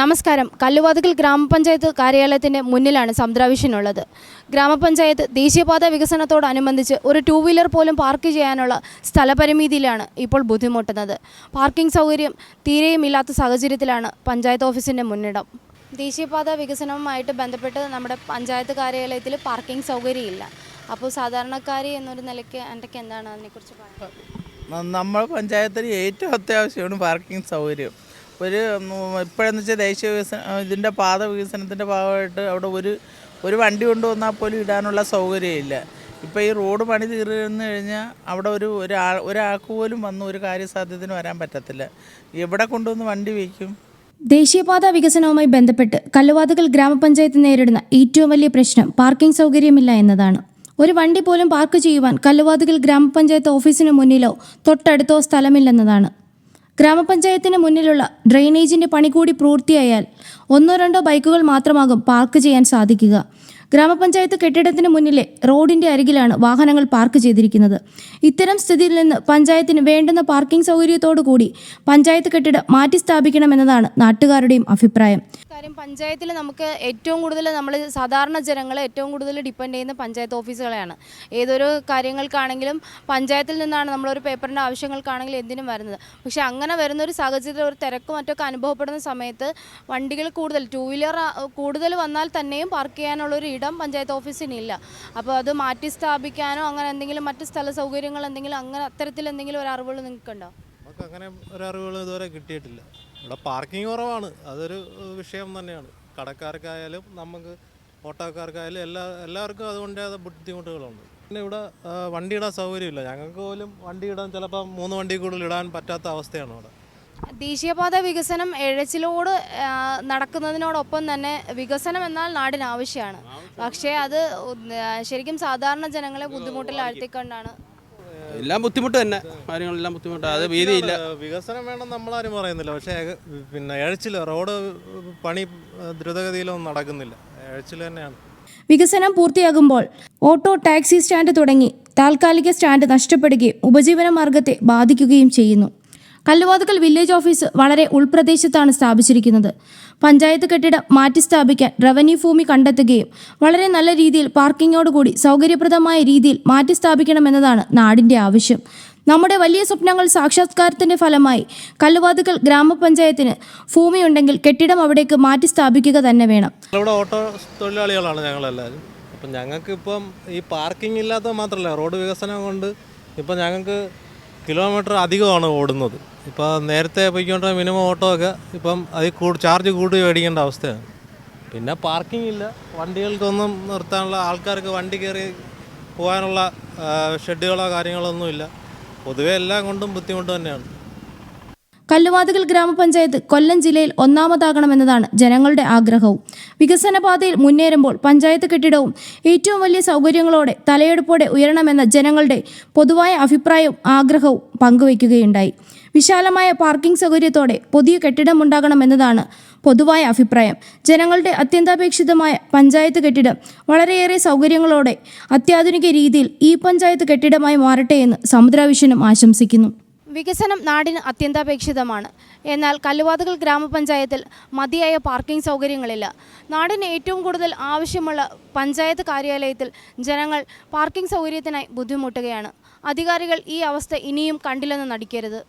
നമസ്കാരം. കല്ലുവാതുക്കൽ ഗ്രാമപഞ്ചായത്ത് കാര്യാലയത്തിന്റെ മുന്നിലാണ് സമുദ്രാവിഷൻ ഉള്ളത് ഗ്രാമപഞ്ചായത്ത് ദേശീയപാത വികസനത്തോടനുബന്ധിച്ച് ഒരു ടൂ വീലർ പോലും പാർക്ക് ചെയ്യാനുള്ള സ്ഥലപരിമിതിയിലാണ് ഇപ്പോൾ ബുദ്ധിമുട്ടുന്നത്. പാർക്കിംഗ് സൗകര്യം തീരെയും ഇല്ലാത്ത സാഹചര്യത്തിലാണ് പഞ്ചായത്ത് ഓഫീസിന്റെ മുന്നിടം. ദേശീയപാത വികസനവുമായിട്ട് ബന്ധപ്പെട്ട് നമ്മുടെ പഞ്ചായത്ത് കാര്യാലയത്തിൽ പാർക്കിംഗ് സൗകര്യമില്ല. അപ്പോൾ സാധാരണക്കാരി എന്നൊരു നിലയ്ക്ക് എന്റെ എന്താണ് അതിനെക്കുറിച്ച് പറയുന്നത്? നമ്മുടെ പഞ്ചായത്തിന് ഏറ്റവും അത്യാവശ്യമാണ് പാർക്കിംഗ് സൗകര്യം. ഒരു ഇപ്പോഴെന്ന് വെച്ചാൽ ദേശീയ വികസന ഇതിന്റെ പാത വികസനത്തിന്റെ ഭാഗമായിട്ട് അവിടെ ഒരു ഒരു വണ്ടി കൊണ്ടുവന്നാൽ പോലും ഇടാനുള്ള സൗകര്യമില്ല. ഇപ്പോൾ ഈ റോഡ് പണി തീർന്നു കഴിഞ്ഞാൽ അവിടെ ഒരു ഒരാൾ ഒരാൾക്ക് പോലും വന്ന് ഒരു കാര്യസാധ്യത്തിന് വരാൻ പറ്റത്തില്ല. എവിടെ കൊണ്ടുവന്ന് വണ്ടി വയ്ക്കും? ദേശീയപാത വികസനവുമായി ബന്ധപ്പെട്ട് കല്ലുവാതുകൾ ഗ്രാമപഞ്ചായത്ത് നേരിടുന്ന ഏറ്റവും വലിയ പ്രശ്നം പാർക്കിംഗ് സൗകര്യമില്ല എന്നതാണ്. ഒരു വണ്ടി പോലും പാർക്ക് ചെയ്യുവാൻ കല്ലുവാതുകൾ ഗ്രാമപഞ്ചായത്ത് ഓഫീസിന് മുന്നിലോ തൊട്ടടുത്തോ സ്ഥലമില്ലെന്നതാണ്. ഗ്രാമപഞ്ചായത്തിന് മുന്നിലുള്ള ഡ്രെയിനേജിന്റെ പണി കൂടി പൂർത്തിയായാൽ ഒന്നോ രണ്ടോ ബൈക്കുകൾ മാത്രമാകും പാർക്ക് ചെയ്യാൻ സാധിക്കുക. ഗ്രാമപഞ്ചായത്ത് കെട്ടിടത്തിന് മുന്നിലെ റോഡിന്റെ അരികിലാണ് വാഹനങ്ങൾ പാർക്ക് ചെയ്തിരിക്കുന്നത്. ഇത്തരം സ്ഥിതിയിൽ നിന്ന് പഞ്ചായത്തിന് വേണ്ടുന്ന പാർക്കിംഗ് സൗകര്യത്തോടു കൂടി പഞ്ചായത്ത് കെട്ടിടം മാറ്റി സ്ഥാപിക്കണമെന്നതാണ് നാട്ടുകാരുടെയും അഭിപ്രായം. കാര്യം പഞ്ചായത്തിൽ നമുക്ക് ഏറ്റവും കൂടുതൽ നമ്മൾ സാധാരണ ജനങ്ങൾ ഏറ്റവും കൂടുതൽ ഡിപ്പെൻഡ് ചെയ്യുന്ന പഞ്ചായത്ത് ഓഫീസുകളെയാണ്. ഏതൊരു കാര്യങ്ങൾക്കാണെങ്കിലും പഞ്ചായത്തിൽ നിന്നാണ് നമ്മളൊരു പേപ്പറിന്റെ ആവശ്യങ്ങൾക്കാണെങ്കിലും എന്തിനും വരുന്നത്. പക്ഷേ അങ്ങനെ വരുന്ന ഒരു സാഹചര്യത്തിൽ ഒരു തിരക്ക് മറ്റൊക്കെ അനുഭവപ്പെടുന്ന സമയത്ത് വണ്ടികൾ കൂടുതൽ ടൂ വീലർ കൂടുതൽ വന്നാൽ തന്നെയും പാർക്ക് ചെയ്യാനുള്ള ഒരു ഇടം പഞ്ചായത്ത് ഓഫീസിനില്ല. അപ്പോൾ അത് മാറ്റി സ്ഥാപിക്കാനോ അങ്ങനെ എന്തെങ്കിലും മറ്റ് സ്ഥല സൗകര്യങ്ങൾ എന്തെങ്കിലും അങ്ങനെ അത്തരത്തിൽ എന്തെങ്കിലും ഒരു അറിവുകൾ നിങ്ങൾക്കുണ്ടോ? നമുക്ക് അങ്ങനെ ഒരു അറിവുകൾ ഇതുവരെ കിട്ടിയിട്ടില്ല. ഇവിടെ പാർക്കിംഗ് കുറവാണ്. അതൊരു വിഷയം തന്നെയാണ്. കടക്കാർക്കായാലും നമുക്ക് ഓട്ടോക്കാർക്കായാലും എല്ലാ എല്ലാവർക്കും അതുകൊണ്ട് ബുദ്ധിമുട്ടുകളുണ്ട്. പിന്നെ ഇവിടെ വണ്ടി ഇടാൻ സൗകര്യമില്ല. ഞങ്ങൾക്ക് പോലും വണ്ടി ഇടാൻ ചിലപ്പോൾ മൂന്ന് വണ്ടി കൂടുതൽ ഇടാൻ പറ്റാത്ത അവസ്ഥയാണ് ഇവിടെ. ദേശീയപാത വികസനം എഴച്ചിലോട് നടക്കുന്നതിനോടൊപ്പം തന്നെ വികസനം എന്നാൽ നാടിന് ആവശ്യമാണ് പക്ഷേ അത് ശരിക്കും സാധാരണ ജനങ്ങളെ ബുദ്ധിമുട്ടിൽ ആഴ്ത്തിക്കൊണ്ടാണ്. എല്ലാം ബുദ്ധിമുട്ട് തന്നെ. കാര്യങ്ങളെല്ലാം ബുദ്ധിമുട്ട്. അത് വീതിയില്ല വികസനം വേണം നമ്മളാരും പറയുന്നില്ല. പക്ഷേ പിന്നെ എഴച്ചിൽ റോഡ് പണി ദ്രുതഗതിയിലൊന്നും നടക്കുന്നില്ല. എഴച്ചിൽ തന്നെയാണ്. വികസനം പൂർത്തിയാകുമ്പോൾ ഓട്ടോ ടാക്സി സ്റ്റാൻഡ് തുടങ്ങി താൽക്കാലിക സ്റ്റാൻഡ് നഷ്ടപ്പെടുകയും ഉപജീവന മാർഗത്തെ ബാധിക്കുകയും ചെയ്യുന്നു. കല്ലുവാതുക്കൽ വില്ലേജ് ഓഫീസ് വളരെ ഉൾപ്രദേശത്താണ് സ്ഥാപിച്ചിരിക്കുന്നത്. പഞ്ചായത്ത് കെട്ടിടം മാറ്റി സ്ഥാപിക്കാൻ റവന്യൂ ഭൂമി കണ്ടെത്തുകയും വളരെ നല്ല രീതിയിൽ പാർക്കിങ്ങോടുകൂടി സൗകര്യപ്രദമായ രീതിയിൽ മാറ്റി സ്ഥാപിക്കണമെന്നതാണ് നാടിന്റെ ആവശ്യം. നമ്മുടെ വലിയ സ്വപ്നങ്ങൾ സാക്ഷാത്കാരത്തിന്റെ ഫലമായി കല്ലുവാതുക്കൽ ഗ്രാമപഞ്ചായത്തിന് ഭൂമിയുണ്ടെങ്കിൽ കെട്ടിടം അവിടേക്ക് മാറ്റി സ്ഥാപിക്കുക തന്നെ വേണം. ഇവിടെ ഓട്ടോ തൊഴിലാളികളാണ് ഞങ്ങളെല്ലാവരും. അപ്പം ഞങ്ങൾക്ക് ഇപ്പം ഈ പാർക്കിംഗ് ഇല്ലാത്ത മാത്രമല്ല റോഡ് വികസനം കൊണ്ട് ഇപ്പം ഞങ്ങൾക്ക് കിലോമീറ്റർ അധികമാണ് ഓടുന്നത്. ഇപ്പോൾ നേരത്തെ പോയിക്കൊണ്ടിരുന്ന മിനിമം ഓട്ടോ ഒക്കെ ഇപ്പം അതിൽ കൂടു ചാർജ് കൂടി മേടിക്കേണ്ട അവസ്ഥയാണ്. പിന്നെ പാർക്കിംഗ് ഇല്ല. വണ്ടികൾക്കൊന്നും നിർത്താനുള്ള ആൾക്കാർക്ക് വണ്ടി കയറി പോകാനുള്ള ഷെഡുകളോ കാര്യങ്ങളോ ഒന്നുമില്ല. പൊതുവെ എല്ലാം കൊണ്ടും ബുദ്ധിമുട്ട് തന്നെയാണ്. കല്ലുവാതുകൽ ഗ്രാമപഞ്ചായത്ത് കൊല്ലം ജില്ലയിൽ ഒന്നാമതാകണമെന്നതാണ് ജനങ്ങളുടെ ആഗ്രഹവും. വികസന പാതയിൽ മുന്നേറുമ്പോൾ പഞ്ചായത്ത് കെട്ടിടവും ഏറ്റവും വലിയ സൗകര്യങ്ങളോടെ തലയെടുപ്പോടെ ഉയരണമെന്ന ജനങ്ങളുടെ പൊതുവായ അഭിപ്രായവും ആഗ്രഹവും പങ്കുവയ്ക്കുകയുണ്ടായി. വിശാലമായ പാർക്കിംഗ് സൗകര്യത്തോടെ പുതിയ കെട്ടിടം ഉണ്ടാകണമെന്നതാണ് പൊതുവായ അഭിപ്രായം. ജനങ്ങളുടെ അത്യന്താപേക്ഷിതമായ പഞ്ചായത്ത് കെട്ടിടം വളരെയേറെ സൗകര്യങ്ങളോടെ അത്യാധുനിക രീതിയിൽ ഈ പഞ്ചായത്ത് കെട്ടിടമായി മാറട്ടെ എന്ന് സമുദ്രാവിഷനും ആശംസിക്കുന്നു. വികസനം നാടിന് അത്യന്താപേക്ഷിതമാണ്. എന്നാൽ കല്ലുവാതുകൾ ഗ്രാമപഞ്ചായത്തിൽ മതിയായ പാർക്കിംഗ് സൗകര്യങ്ങളില്ല. നാടിന് ഏറ്റവും കൂടുതൽ ആവശ്യമുള്ള പഞ്ചായത്ത് കാര്യാലയത്തിൽ ജനങ്ങൾ പാർക്കിംഗ് സൗകര്യത്തിനായി ബുദ്ധിമുട്ടുകയാണ്. അധികാരികൾ ഈ അവസ്ഥ ഇനിയും കണ്ടില്ലെന്ന് നടിക്കരുത്.